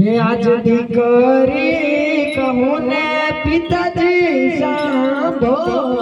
હે આજ દીકરી કહું ને પિતાજી સાંભળ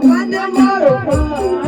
પદ મારો પા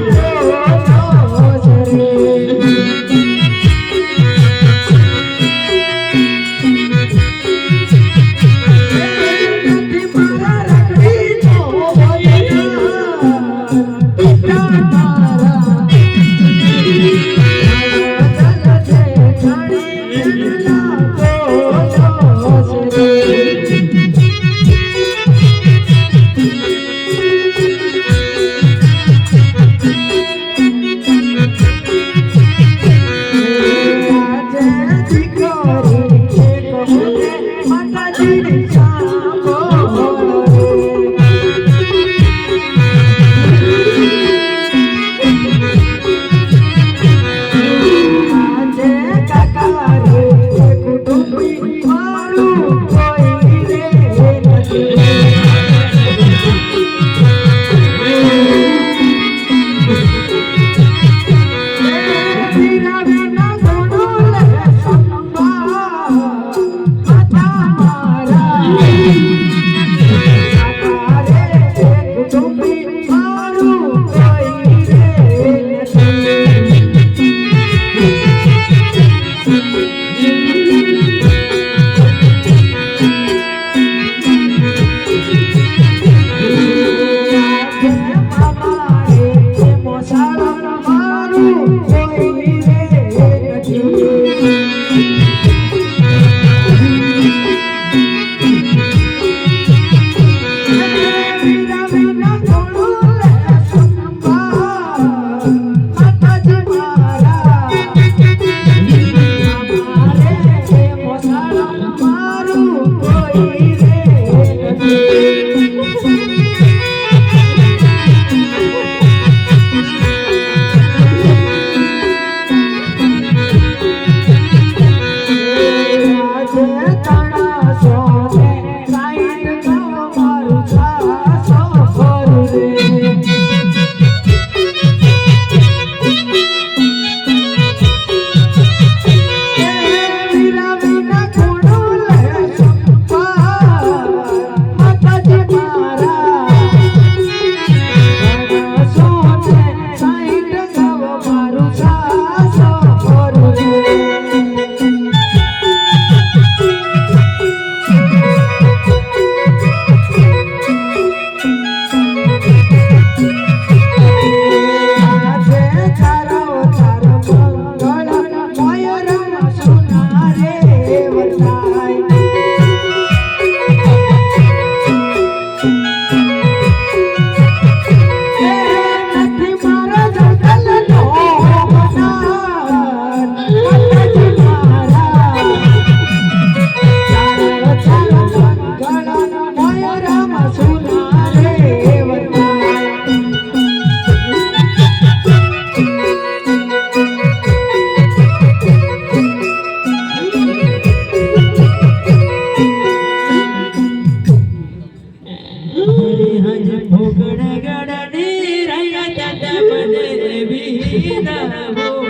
ભોગણ ગણ ને રહ્યા દાદા મને બી દાવો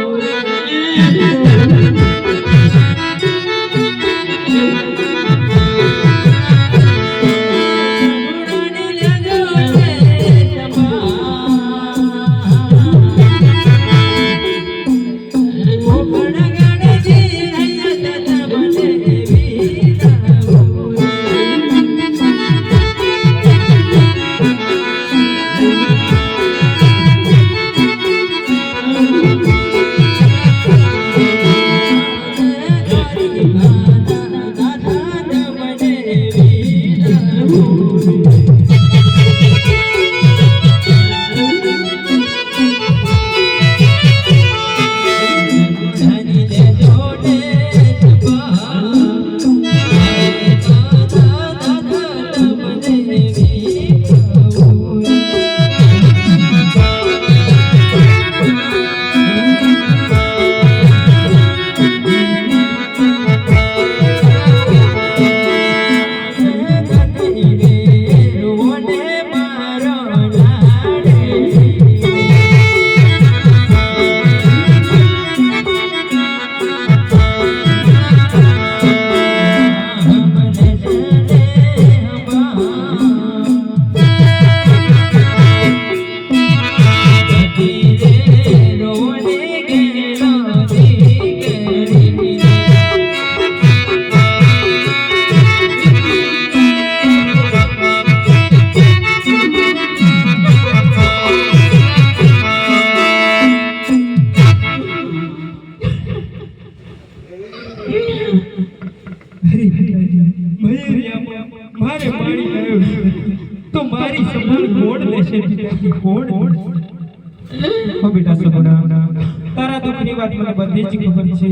મારે પાણી આવ્યું તો મારી સંભાળ કોણ લેશે? કોણ હો બેટા સગુણા, તારા દુઃખની વાત મને બધી જ ખબર છે